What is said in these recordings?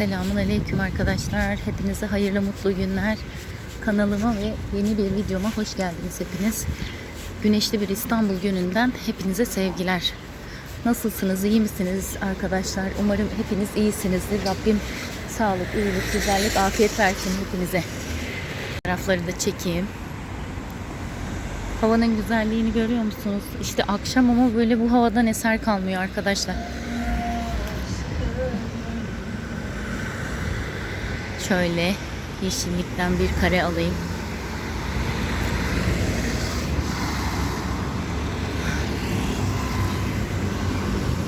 Selamun Aleyküm arkadaşlar. Hepinize hayırlı mutlu günler. Kanalıma ve yeni bir videoma hoş geldiniz hepiniz. Güneşli bir İstanbul gününden hepinize sevgiler. Nasılsınız? iyi misiniz arkadaşlar? Umarım hepiniz iyisinizdir. Rabbim sağlık, iyilik, güzellik, afiyet versin hepinize. Tarafları da çekeyim. Havanın güzelliğini görüyor musunuz? İşte akşam ama böyle bu havadan eser kalmıyor arkadaşlar. Şöyle yeşillikten bir kare alayım.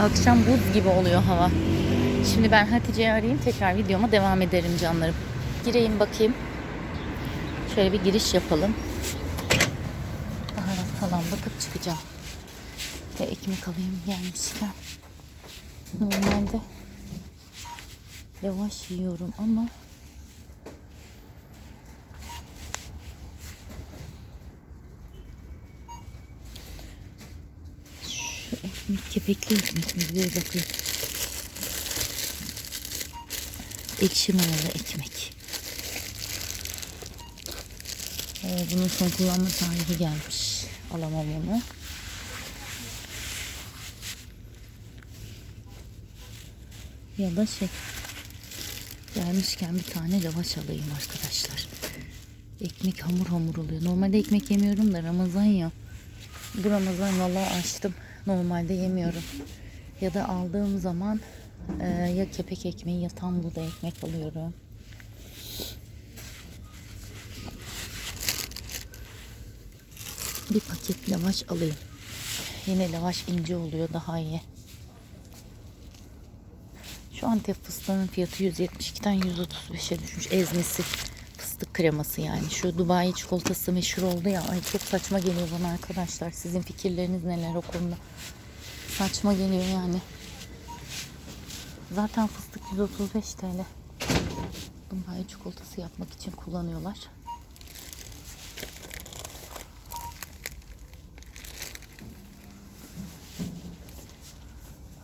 Akşam buz gibi oluyor hava. Şimdi ben Hatice'yi arayayım tekrar videoma devam ederim canlarım. Gireyim bakayım. Şöyle bir giriş yapalım. Baharat falan bakıp çıkacağım. Ve ekmek alayım gelmişken. Normalde yavaş yiyorum ama şu ekmek kepekli ekmek bir bakayım. Ekşi mayalı ekmek. Ee, bunun son kullanma tarihi gelmiş. Alamam onu. Ya da şey gelmişken bir tane lavaş alayım arkadaşlar. Ekmek hamur hamur oluyor. Normalde ekmek yemiyorum da Ramazan ya. Bu Ramazan vallahi açtım. Normalde yemiyorum. Ya da aldığım zaman e, ya kepek ekmeği ya tam buğday ekmek alıyorum. Bir paket lavaş alayım. Yine lavaş ince oluyor daha iyi. Şu Antep fıstığının fiyatı 172'den 135'e düşmüş. Ezmesi fıstık kreması yani. Şu Dubai çikolatası meşhur oldu ya. Ay çok saçma geliyor bana arkadaşlar. Sizin fikirleriniz neler o konuda? Saçma geliyor yani. Zaten fıstık 135 TL. Dubai çikolatası yapmak için kullanıyorlar.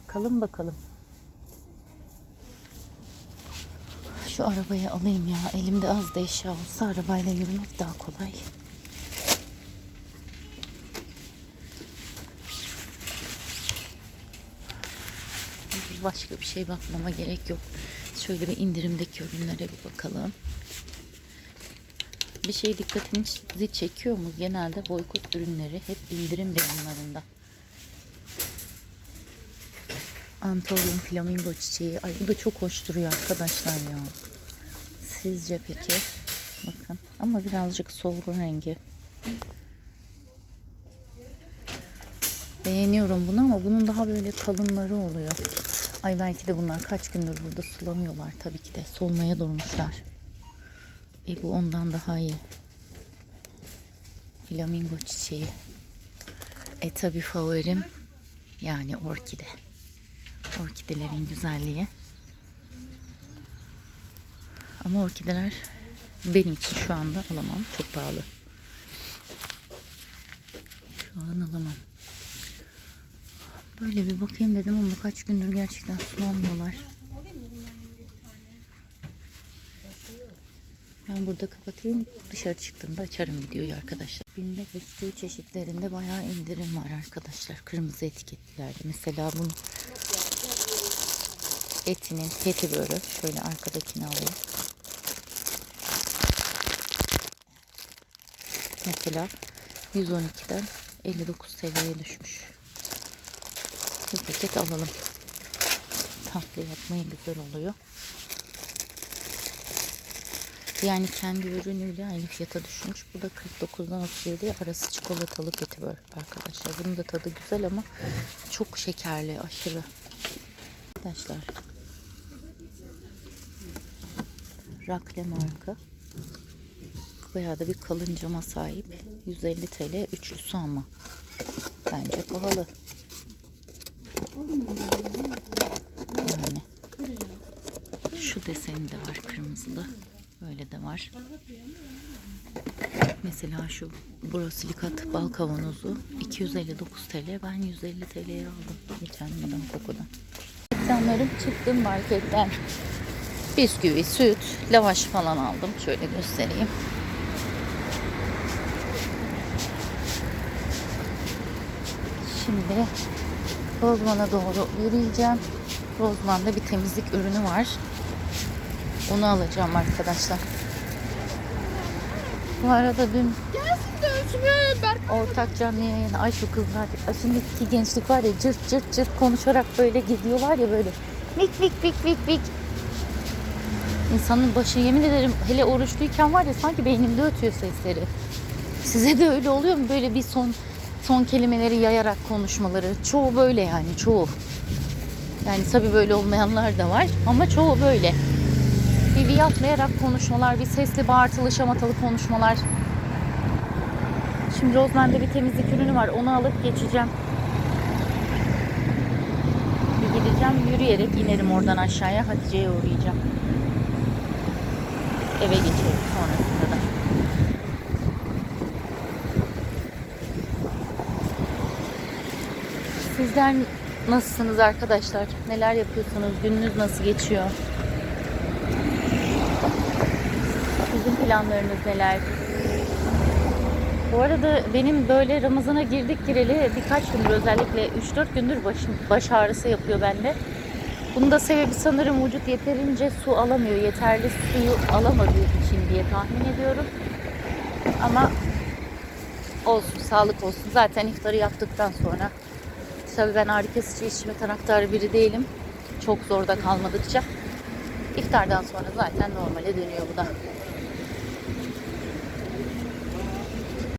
Bakalım bakalım. Şu arabayı alayım ya. Elimde az da eşya olsa arabayla yürümek daha kolay. Başka bir şey bakmama gerek yok. Şöyle bir indirimdeki ürünlere bir bakalım. Bir şey dikkatinizi çekiyor mu? Genelde boykot ürünleri hep indirim beyanlarında. Antolyum flamingo çiçeği. Ay bu da çok hoş duruyor arkadaşlar ya. Sizce peki? Bakın. Ama birazcık solgun rengi. Beğeniyorum bunu ama bunun daha böyle kalınları oluyor. Ay belki de bunlar kaç gündür burada sulamıyorlar tabii ki de. Solmaya durmuşlar. E bu ondan daha iyi. Flamingo çiçeği. E tabii favorim yani orkide. Orkidelerin güzelliği. Ama orkideler benim için şu anda alamam. Çok pahalı. Şu an alamam. Böyle bir bakayım dedim ama kaç gündür gerçekten sulanmıyorlar. Ben burada kapatayım. Dışarı çıktığımda açarım videoyu arkadaşlar. Binde bisküvi çeşitlerinde bayağı indirim var arkadaşlar. Kırmızı etiketlilerde. Mesela bunun etinin petibörü. Şöyle arkadakini alayım. Mesela 112'den 59 TL'ye düşmüş. Bir paket alalım. Tatlı yapmaya güzel oluyor. Yani kendi ürünüyle aynı fiyata düşmüş. Bu da 49'dan 37 arası çikolatalı petibör arkadaşlar. Bunun da tadı güzel ama çok şekerli aşırı. Arkadaşlar Rakle marka. Bayağı da bir kalın cama sahip. 150 TL üçlüsü ama. Bence pahalı. Yani. Şu deseni de var kırmızılı. Böyle de var. Mesela şu borosilikat bal kavanozu 259 TL. Ben 150 TL'ye aldım. Geçen Madame Coco'dan. İnsanlarım çıktım marketten. Bisküvi, süt, lavaş falan aldım. Şöyle göstereyim. Şimdi Rozman'a doğru yürüyeceğim. Rozman'da bir temizlik ürünü var. Onu alacağım arkadaşlar. Bu arada dün ortak canlı yayın. Ay şu kızlar. Şimdiki gençlik var ya cırt cırt cırt konuşarak böyle gidiyorlar ya böyle. Vik vik vik vik vik. İnsanın başı yemin ederim hele oruçluyken var ya sanki beynimde ötüyor sesleri. Size de öyle oluyor mu böyle bir son son kelimeleri yayarak konuşmaları? Çoğu böyle yani çoğu. Yani tabii böyle olmayanlar da var ama çoğu böyle. Bir viyatlayarak konuşmalar, bir sesli bağırtılı şamatalı konuşmalar. Şimdi Rozmen'de bir temizlik ürünü var. Onu alıp geçeceğim. Bir gideceğim yürüyerek inerim oradan aşağıya. Hatice'ye uğrayacağım. Eve geçerim sonrasında da. Sizler nasılsınız arkadaşlar? Neler yapıyorsunuz? Gününüz nasıl geçiyor? Sizin planlarınız neler? Bu arada benim böyle Ramazan'a girdik gireli birkaç gündür özellikle 3-4 gündür başım, baş ağrısı yapıyor bende. Bunun da sebebi sanırım vücut yeterince su alamıyor. Yeterli suyu alamadığı için diye tahmin ediyorum. Ama olsun, sağlık olsun. Zaten iftarı yaptıktan sonra tabii ben ağrı kesici içme taraftarı biri değilim. Çok zorda kalmadıkça. İftardan sonra zaten normale dönüyor bu da.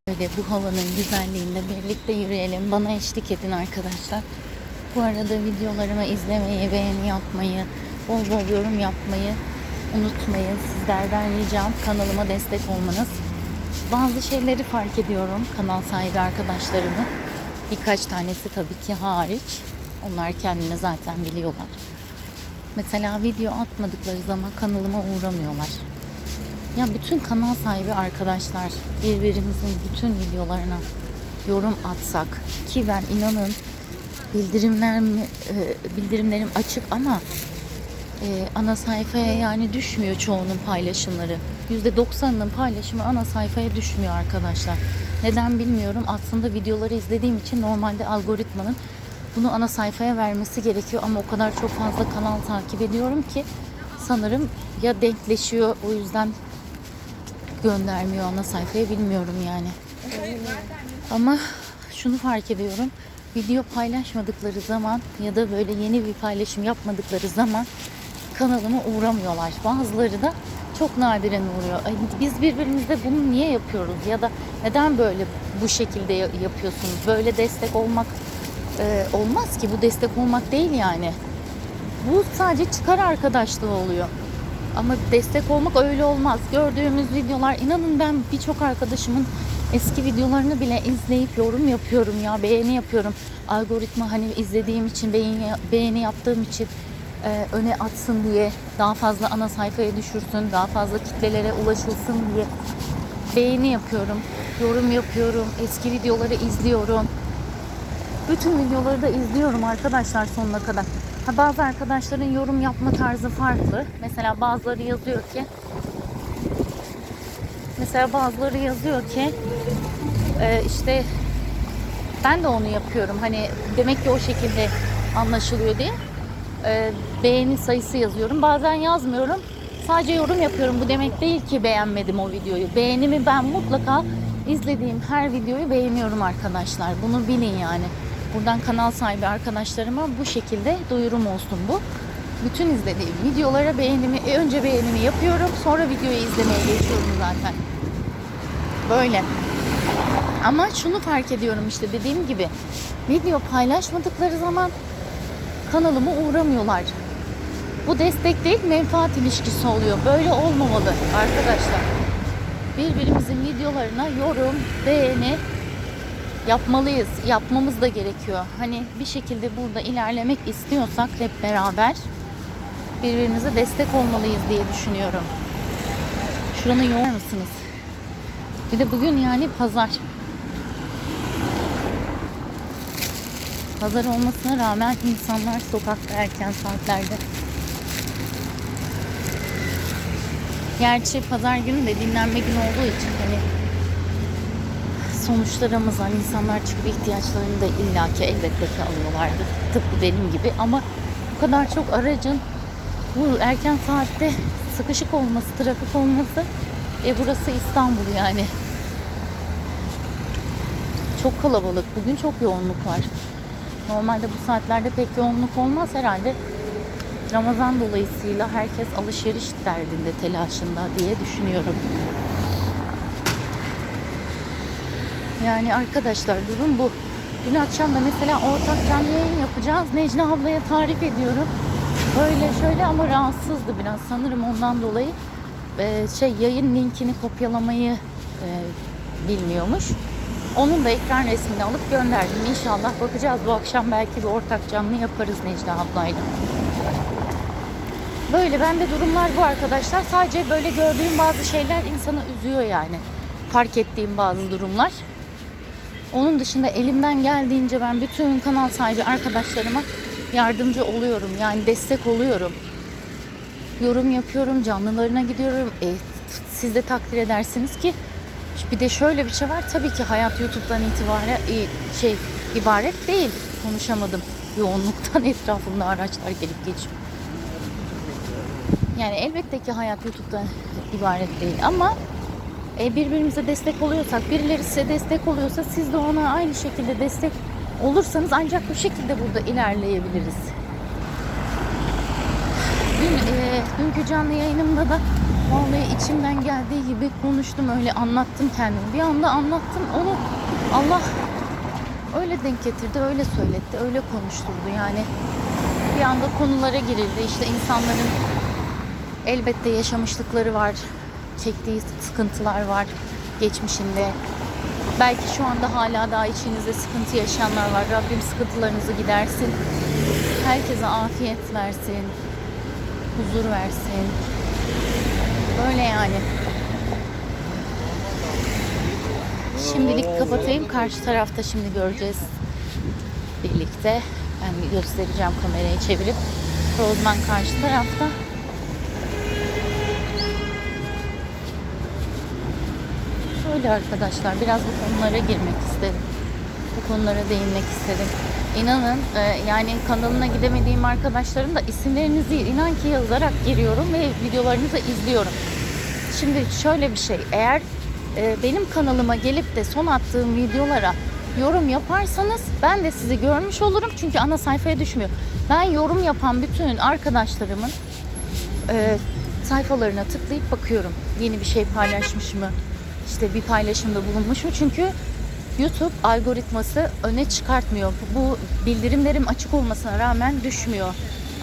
Böyle bu havanın güzelliğinde birlikte yürüyelim. Bana eşlik edin arkadaşlar. Bu arada videolarımı izlemeyi, beğeni yapmayı, bol bol yorum yapmayı unutmayın. Sizlerden ricam kanalıma destek olmanız. Bazı şeyleri fark ediyorum kanal sahibi arkadaşlarımı. Birkaç tanesi tabii ki hariç. Onlar kendini zaten biliyorlar. Mesela video atmadıkları zaman kanalıma uğramıyorlar. Ya bütün kanal sahibi arkadaşlar birbirimizin bütün videolarına yorum atsak ki ben inanın bildirimlerim e, bildirimlerim açık ama e, ana sayfaya yani düşmüyor çoğunun paylaşımları. %90'ının paylaşımı ana sayfaya düşmüyor arkadaşlar. Neden bilmiyorum. Aslında videoları izlediğim için normalde algoritmanın bunu ana sayfaya vermesi gerekiyor ama o kadar çok fazla kanal takip ediyorum ki sanırım ya denkleşiyor o yüzden göndermiyor ana sayfaya bilmiyorum yani. Ama şunu fark ediyorum. Video paylaşmadıkları zaman ya da böyle yeni bir paylaşım yapmadıkları zaman kanalıma uğramıyorlar. Bazıları da çok nadiren uğruyor. Ay, biz birbirimizde bunu niye yapıyoruz ya da neden böyle bu şekilde ya- yapıyorsunuz? Böyle destek olmak e, olmaz ki. Bu destek olmak değil yani. Bu sadece çıkar arkadaşlığı oluyor. Ama destek olmak öyle olmaz. Gördüğümüz videolar inanın ben birçok arkadaşımın eski videolarını bile izleyip yorum yapıyorum ya beğeni yapıyorum. Algoritma hani izlediğim için beğeni, beğeni yaptığım için e, öne atsın diye daha fazla ana sayfaya düşürsün, daha fazla kitlelere ulaşılsın diye beğeni yapıyorum, yorum yapıyorum, eski videoları izliyorum. Bütün videoları da izliyorum arkadaşlar sonuna kadar. Ha, bazı arkadaşların yorum yapma tarzı farklı. Mesela bazıları yazıyor ki mesela bazıları yazıyor ki e, işte ben de onu yapıyorum. Hani demek ki o şekilde anlaşılıyor diye e, beğeni sayısı yazıyorum. Bazen yazmıyorum. Sadece yorum yapıyorum. Bu demek değil ki beğenmedim o videoyu. Beğenimi ben mutlaka izlediğim her videoyu beğeniyorum arkadaşlar. Bunu bilin yani. Buradan kanal sahibi arkadaşlarıma bu şekilde duyurum olsun bu. Bütün izlediğim videolara beğenimi, e, önce beğenimi yapıyorum. Sonra videoyu izlemeye geçiyorum zaten. Böyle. Ama şunu fark ediyorum işte dediğim gibi. Video paylaşmadıkları zaman kanalıma uğramıyorlar. Bu destek değil menfaat ilişkisi oluyor. Böyle olmamalı arkadaşlar. Birbirimizin videolarına yorum, beğeni yapmalıyız. Yapmamız da gerekiyor. Hani bir şekilde burada ilerlemek istiyorsak hep beraber birbirimize destek olmalıyız diye düşünüyorum. Şuranı yorar mısınız? Bir de bugün yani pazar. Pazar olmasına rağmen insanlar sokakta erken saatlerde. Gerçi pazar günü de dinlenme günü olduğu için hani sonuçta Ramazan insanlar çıkıp ihtiyaçlarını da illaki elbette ki alıyorlardı. Tıpkı benim gibi ama bu kadar çok aracın bu erken saatte sıkışık olması, trafik olması e burası İstanbul yani. Çok kalabalık. Bugün çok yoğunluk var. Normalde bu saatlerde pek yoğunluk olmaz herhalde. Ramazan dolayısıyla herkes alışveriş derdinde, telaşında diye düşünüyorum. Yani arkadaşlar durum bu. Dün akşam da mesela ortak canlı yayın yapacağız. Necla ablaya tarif ediyorum. Böyle şöyle ama rahatsızdı biraz sanırım ondan dolayı. Ee, şey yayın linkini kopyalamayı e, bilmiyormuş. Onun da ekran resmini alıp gönderdim. İnşallah bakacağız bu akşam belki bir ortak canlı yaparız Necla ablayla. Böyle bende durumlar bu arkadaşlar. Sadece böyle gördüğüm bazı şeyler insanı üzüyor yani. Fark ettiğim bazı durumlar. Onun dışında elimden geldiğince ben bütün kanal sahibi arkadaşlarıma yardımcı oluyorum. Yani destek oluyorum. Yorum yapıyorum, canlılarına gidiyorum. E, siz de takdir edersiniz ki bir de şöyle bir şey var. Tabii ki hayat YouTube'dan itibaren e, şey ibaret değil. Konuşamadım. Yoğunluktan etrafımda araçlar gelip geçiyor. Yani elbette ki hayat YouTube'dan ibaret değil ama e, birbirimize destek oluyorsak, birileri size destek oluyorsa siz de ona aynı şekilde destek olursanız ancak bu şekilde burada ilerleyebiliriz. Dün, e, dünkü canlı yayınımda da vallahi içimden geldiği gibi konuştum öyle anlattım kendimi. Bir anda anlattım onu Allah öyle denk getirdi, öyle söyletti, öyle konuşturdu yani. Bir anda konulara girildi işte insanların elbette yaşamışlıkları var, çektiği sıkıntılar var geçmişinde. Belki şu anda hala daha içinizde sıkıntı yaşayanlar var. Rabbim sıkıntılarınızı gidersin. Herkese afiyet versin. Huzur versin. Böyle yani. Şimdilik kapatayım. Karşı tarafta şimdi göreceğiz birlikte. Ben göstereceğim kamerayı çevirip. Rozman karşı tarafta. Öyle arkadaşlar. Biraz bu konulara girmek istedim. Bu konulara değinmek istedim. İnanın e, yani kanalına gidemediğim arkadaşlarım da isimlerinizi inan ki yazarak giriyorum ve videolarınızı izliyorum. Şimdi şöyle bir şey. Eğer e, benim kanalıma gelip de son attığım videolara yorum yaparsanız ben de sizi görmüş olurum. Çünkü ana sayfaya düşmüyor. Ben yorum yapan bütün arkadaşlarımın e, sayfalarına tıklayıp bakıyorum. Yeni bir şey paylaşmış mı? işte bir paylaşımda bulunmuş mu? Çünkü YouTube algoritması öne çıkartmıyor. Bu bildirimlerim açık olmasına rağmen düşmüyor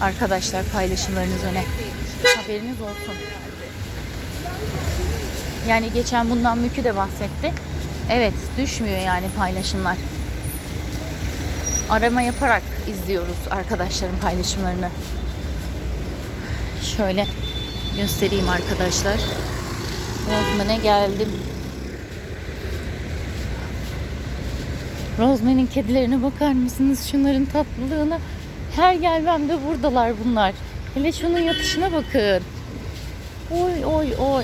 arkadaşlar paylaşımlarınız öne. Haberiniz olsun. Yani geçen bundan Mükü de bahsetti. Evet düşmüyor yani paylaşımlar. Arama yaparak izliyoruz arkadaşların paylaşımlarını. Şöyle göstereyim arkadaşlar. Rozman'a geldim. Rozman'in kedilerine bakar mısınız? Şunların tatlılığına. Her gelmemde buradalar bunlar. Hele şunun yatışına bakın. Oy oy oy.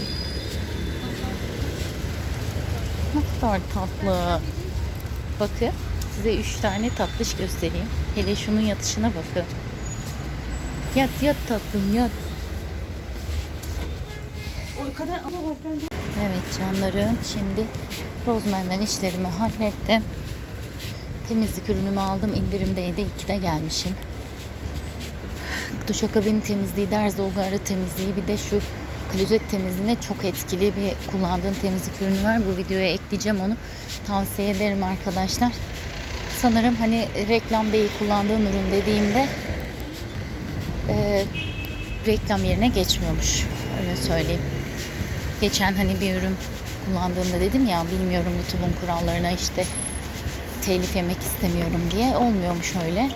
Kadar tatlı. Bakın size üç tane tatlış göstereyim. Hele şunun yatışına bakın. Yat yat tatlım yat. Evet canlarım şimdi Rozmen'den işlerimi hallettim. Temizlik ürünümü aldım. indirimdeydi. 2'de gelmişim. Duşakabin temizliği, derz dolgarı temizliği bir de şu klozet temizliğine çok etkili bir kullandığım temizlik ürünü var. Bu videoya ekleyeceğim onu. Tavsiye ederim arkadaşlar. Sanırım hani reklam değil kullandığım ürün dediğimde e, reklam yerine geçmiyormuş. Öyle söyleyeyim. Geçen hani bir ürün kullandığımda dedim ya bilmiyorum YouTube'un kurallarına işte telif yemek istemiyorum diye olmuyormuş öyle.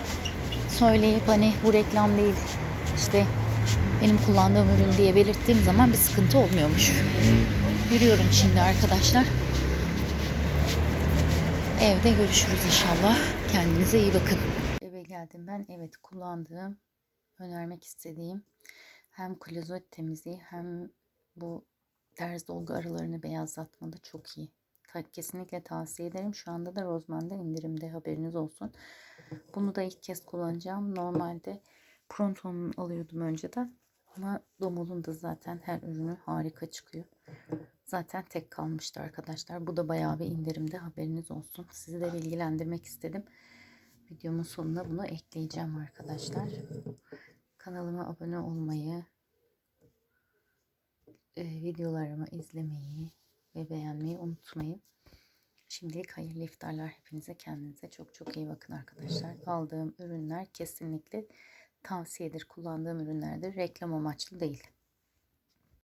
Söyleyip hani bu reklam değil işte benim kullandığım ürün diye belirttiğim zaman bir sıkıntı olmuyormuş. Yürüyorum şimdi arkadaşlar. Evde görüşürüz inşallah. Kendinize iyi bakın. Eve geldim ben. Evet kullandığım, önermek istediğim hem klozet temizliği hem Bu ters dolgu aralarını beyazlatmada çok iyi. Kesinlikle tavsiye ederim. Şu anda da Rozman'da indirimde haberiniz olsun. Bunu da ilk kez kullanacağım. Normalde Pronto'nun alıyordum önceden. Ama Domol'un da zaten her ürünü harika çıkıyor. Zaten tek kalmıştı arkadaşlar. Bu da bayağı bir indirimde haberiniz olsun. Sizi de bilgilendirmek istedim. Videomun sonuna bunu ekleyeceğim arkadaşlar. Kanalıma abone olmayı, e, videolarımı izlemeyi ve beğenmeyi unutmayın. Şimdilik hayırlı iftarlar hepinize. Kendinize çok çok iyi bakın arkadaşlar. Aldığım ürünler kesinlikle tavsiyedir. Kullandığım ürünlerdir. Reklam amaçlı değil.